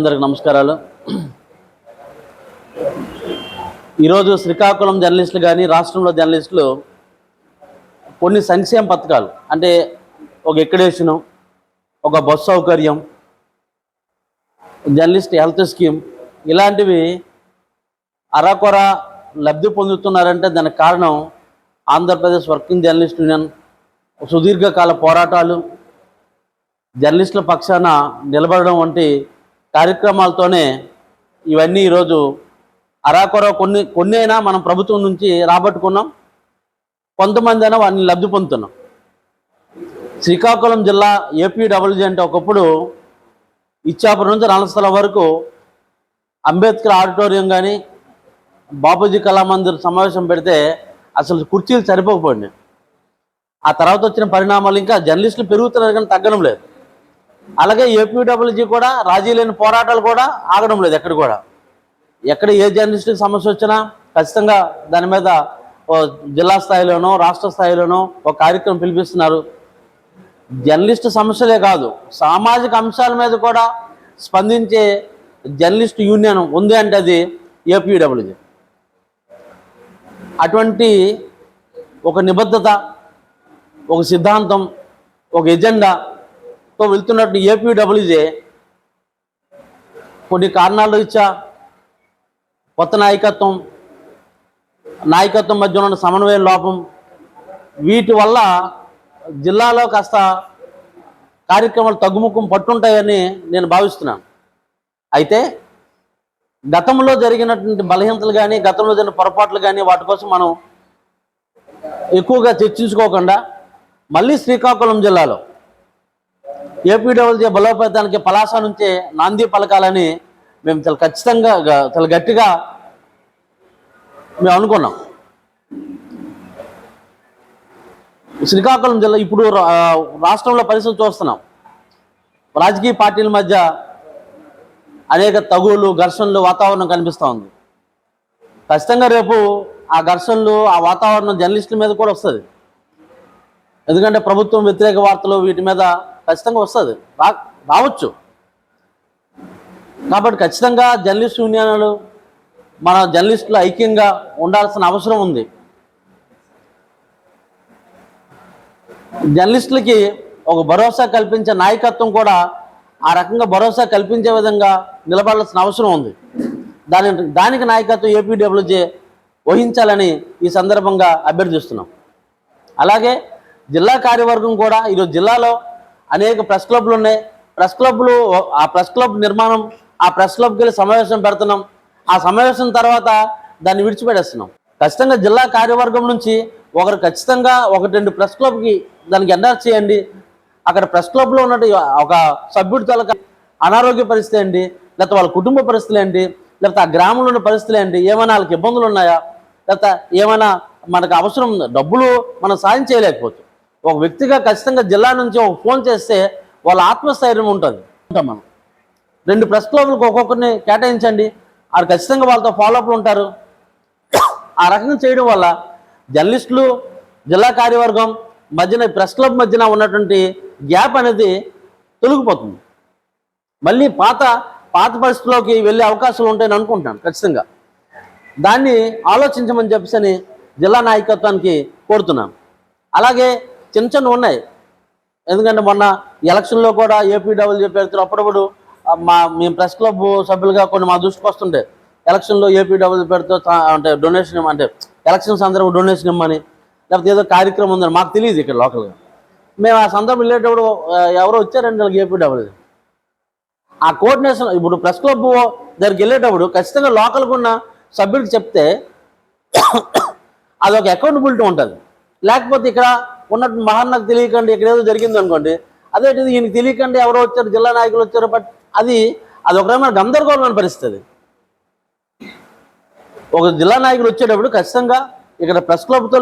అందరికి నమస్కారాలు. ఈరోజు శ్రీకాకుళం జర్నలిస్టులు కానీ రాష్ట్రంలో జర్నలిస్టులు కొన్ని సంక్షేమ పథకాలు అంటే ఒక ఎక్కడేషను ఒక బస్సు సౌకర్యం జర్నలిస్ట్ హెల్త్ స్కీమ్ ఇలాంటివి అరకొర లబ్ధి పొందుతున్నారంటే దానికి కారణం ఆంధ్రప్రదేశ్ వర్కింగ్ జర్నలిస్ట్ యూనియన్ సుదీర్ఘకాల పోరాటాలు జర్నలిస్టుల పక్షాన నిలబడడం వంటి కార్యక్రమాలతోనే ఇవన్నీ ఈరోజు అరాకొర కొన్ని కొన్ని అయినా మనం ప్రభుత్వం నుంచి రాబట్టుకున్నాం. కొంతమంది అయినా వారిని లబ్ధి పొందుతున్నాం. శ్రీకాకుళం జిల్లా ఏపీడబ్ల్యూజీ అంటే ఒకప్పుడు ఇచ్చాపురం నుంచి రణస్థలం వరకు అంబేద్కర్ ఆడిటోరియం కానీ బాపూజీ కళామందిర్ సమావేశం పెడితే అసలు కుర్చీలు సరిపోకపోయినాయి. ఆ తర్వాత వచ్చిన పరిణామాలు ఇంకా జర్నలిస్టులు పెరుగుతున్నారు కానీ తగ్గడం లేదు. అలాగే ఏపీడబ్ల్యూజీ కూడా రాజీ లేని పోరాటాలు కూడా ఆగడం లేదు ఎక్కడ కూడా. ఎక్కడ ఏ జర్నలిస్టుకి సమస్య వచ్చినా ఖచ్చితంగా దాని మీద ఓ జిల్లా స్థాయిలోనో రాష్ట్ర స్థాయిలోనో ఒక కార్యక్రమం పిలిపిస్తున్నారు. జర్నలిస్ట్ సమస్యలే కాదు సామాజిక అంశాల మీద కూడా స్పందించే జర్నలిస్ట్ యూనియన్ ఉంది అంటే అది ఏపీడబ్ల్యూజీ అటువంటి ఒక నిబద్ధత ఒక సిద్ధాంతం ఒక ఎజెండా తో వెళ్తున్నట్టు ఏపీడబ్ల్యూజే కొన్ని కారణాలు ఇచ్చా. కొత్త నాయకత్వం నాయకత్వం మధ్య ఉన్న సమన్వయ లోపం. వీటి వల్ల జిల్లాలో కాస్త కార్యక్రమాలు తగ్గుముఖం పట్టుంటాయని నేను భావిస్తున్నాను. అయితే గతంలో జరిగినటువంటి బలహీనతలు కానీ గతంలో జరిగిన పొరపాట్లు కానీ వాటి కోసం మనం ఎక్కువగా చర్చించుకోకుండా మళ్ళీ శ్రీకాకుళం జిల్లాలో ఏపీడబ్ల్యూజీ బలోపేతానికి పలాస నుంచే నాంది పలకాలని మేము చాలా ఖచ్చితంగా చాలా గట్టిగా మేము అనుకున్నాం. శ్రీకాకుళం జిల్లా ఇప్పుడు రా- రాష్ట్రంలో పరిస్థితి చూస్తున్నాం. రాజకీయ పార్టీల మధ్య అనేక తగులు ఘర్షణలు వాతావరణం కనిపిస్తూ ఉంది. ఖచ్చితంగా రేపు ఆ ఘర్షణలు ఆ వాతావరణం జర్నలిస్టుల మీద కూడా వస్తుంది. ఎందుకంటే ప్రభుత్వం వ్యతిరేక వార్తలు వీటి మీద ఖచ్చితంగా వస్తుంది. రా రావచ్చు. కాబట్టి ఖచ్చితంగా జర్నలిస్ట్ యూనియన్లు మన జర్నలిస్టులు ఐక్యంగా ఉండాల్సిన అవసరం ఉంది. జర్నలిస్టులకి ఒక భరోసా కల్పించే నాయకత్వం కూడా ఆ రకంగా భరోసా కల్పించే విధంగా నిలబడాల్సిన అవసరం ఉంది. దాని దానికి నాయకత్వం ఏపీడబ్ల్యూజే వహించాలని ఈ సందర్భంగా అభ్యర్థిస్తున్నాం. అలాగే జిల్లా కార్యవర్గం కూడా ఈరోజు జిల్లాలో అనేక ప్రెస్ క్లబ్లు ఉన్నాయి. ప్రెస్ క్లబ్లు ఆ ప్రెస్ క్లబ్ నిర్మాణం ఆ ప్రెస్ క్లబ్కి వెళ్ళి సమావేశం పెడుతున్నాం. ఆ సమావేశం తర్వాత దాన్ని విడిచిపెట్టేస్తున్నాం. ఖచ్చితంగా జిల్లా కార్యవర్గం నుంచి ఒకరు ఖచ్చితంగా ఒకటి రెండు ప్రెస్ క్లబ్కి దానికి ఎన్ఆర్ చేయండి. అక్కడ ప్రెస్ క్లబ్లో ఉన్నట్టు ఒక సభ్యుడి తాలూకా అనారోగ్య పరిస్థితి ఏంటి లేకపోతే వాళ్ళ కుటుంబ పరిస్థితులు ఏంటి లేకపోతే ఆ గ్రామంలో ఉన్న పరిస్థితులు ఏంటి ఏమైనా వాళ్ళకి ఇబ్బందులు ఉన్నాయా లేకపోతే ఏమైనా మనకు అవసరం డబ్బులు మనం సాయం చేయలేకపోవచ్చు. ఒక వ్యక్తిగా ఖచ్చితంగా జిల్లా నుంచి ఒక ఫోన్ చేస్తే వాళ్ళ ఆత్మస్థైర్యం ఉంటుంది. ఉంటాం మనం. రెండు ప్రెస్ క్లబ్లకు ఒక్కొక్కరిని కేటాయించండి. ఆడు ఖచ్చితంగా వాళ్ళతో ఫాలోఅప్లు ఉంటారు. ఆ రకంగా చేయడం వల్ల జర్నలిస్టులు జిల్లా కార్యవర్గం మధ్యన ప్రెస్ క్లబ్ మధ్యన ఉన్నటువంటి గ్యాప్ అనేది తొలగిపోతుంది. మళ్ళీ పాత పాత పరిస్థితుల్లోకి వెళ్ళే అవకాశాలు ఉంటాయని అనుకుంటున్నాను ఖచ్చితంగా. దాన్ని ఆలోచించమని చెప్పేసి జిల్లా నాయకత్వానికి కోరుతున్నాను. అలాగే చిన్న చిన్న ఉన్నాయి. ఎందుకంటే మొన్న ఎలక్షన్లో కూడా ఏపీడబ్ల్యూ పేరుతో అప్పుడప్పుడు మా మేము ప్రెస్ క్లబ్ సభ్యులుగా కొన్ని మా దృష్టికి వస్తుంటే ఎలక్షన్లో ఏపీడబ్ల్యూ పేరుతో అంటే డొనేషన్ అంటే ఎలక్షన్ సందర్భం డొనేషన్ ఇమ్మని లేకపోతే ఏదో కార్యక్రమం ఉందని మాకు తెలియదు ఇక్కడ లోకల్గా మేము ఆ సందర్భం వెళ్ళేటప్పుడు ఆ, ఎవరో వచ్చారండి వాళ్ళకి ఏపీడబ్ల్యూ ఆ కోఆర్డినేషన్ ఇప్పుడు ప్రెస్ క్లబ్ దగ్గరికి వెళ్ళేటప్పుడు ఖచ్చితంగా లోకల్గా ఉన్న సభ్యుడికి చెప్తే అదొక అకౌంటబిలిటీ ఉంటుంది. లేకపోతే ఇక్కడ ఉన్నట్టు మహాన్నకు తెలియకండి ఇక్కడ ఏదో జరిగింది అనుకోండి. అదే ఈయనకి తెలియకండి ఎవరో వచ్చారు జిల్లా నాయకులు వచ్చారు బట్ అది అది ఒక రకమైన గందరగోళమైన పరిస్థితి. ఒక జిల్లా నాయకులు వచ్చేటప్పుడు ఖచ్చితంగా ఇక్కడ ప్రెస్ క్లబ్తో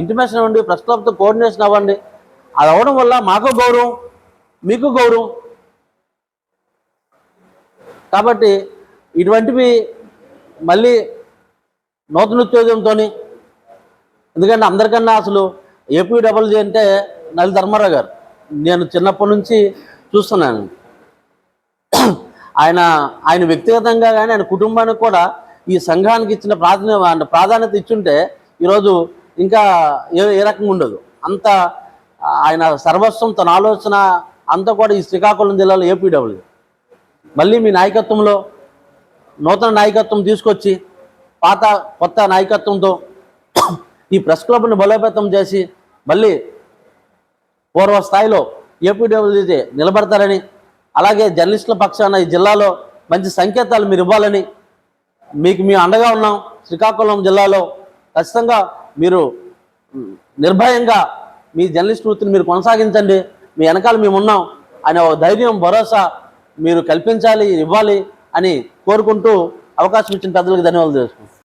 ఇంటిమేషన్ ఇవ్వండి ప్రెస్ క్లబ్తో కోఆర్డినేషన్ అవ్వండి. అది అవ్వడం వల్ల మాకు గౌరవం మీకు గౌరవం. కాబట్టి ఇటువంటివి మళ్ళీ నూతనోత్తేజంతో ఎందుకంటే అందరికన్నా అసలు ఏపీడబ్ల్యూజీ అంటే నల్లి ధర్మారావు గారు. నేను చిన్నప్పటి నుంచి చూస్తున్నాను. ఆయన ఆయన వ్యక్తిగతంగా కానీ ఆయన కుటుంబానికి కూడా ఈ సంఘానికి ఇచ్చిన ప్రాధాన్య ప్రాధాన్యత ఇచ్చుంటే ఈరోజు ఇంకా ఏ ఏ రకంగా ఉండదు. అంత ఆయన సర్వస్వం తన ఆలోచన అంతా కూడా ఈ శ్రీకాకుళం జిల్లాలో ఏపీడబ్ల్యూ. మళ్ళీ మీ నాయకత్వంలో నూతన నాయకత్వం తీసుకొచ్చి పాత కొత్త నాయకత్వంతో ఈ ప్రెస్ క్లబ్ని బలోపేతం చేసి మళ్ళీ పూర్వ స్థాయిలో ఏపీడబ్ల్యూజీ నిలబడతారని అలాగే జర్నలిస్టుల పక్షాన ఈ జిల్లాలో మంచి సంకేతాలు మీరు ఇవ్వాలని మీకు మేము అండగా ఉన్నాం. శ్రీకాకుళం జిల్లాలో ఖచ్చితంగా మీరు నిర్భయంగా మీ జర్నలిస్ట్ వృత్తిని మీరు కొనసాగించండి. మీ వెనకాల మేము ఉన్నాం. అనే ఒక ధైర్యం భరోసా మీరు కల్పించాలి ఇవ్వాలి అని కోరుకుంటూ అవకాశం ఇచ్చిన పెద్దలకు ధన్యవాదాలు తెలుసుకుంటాం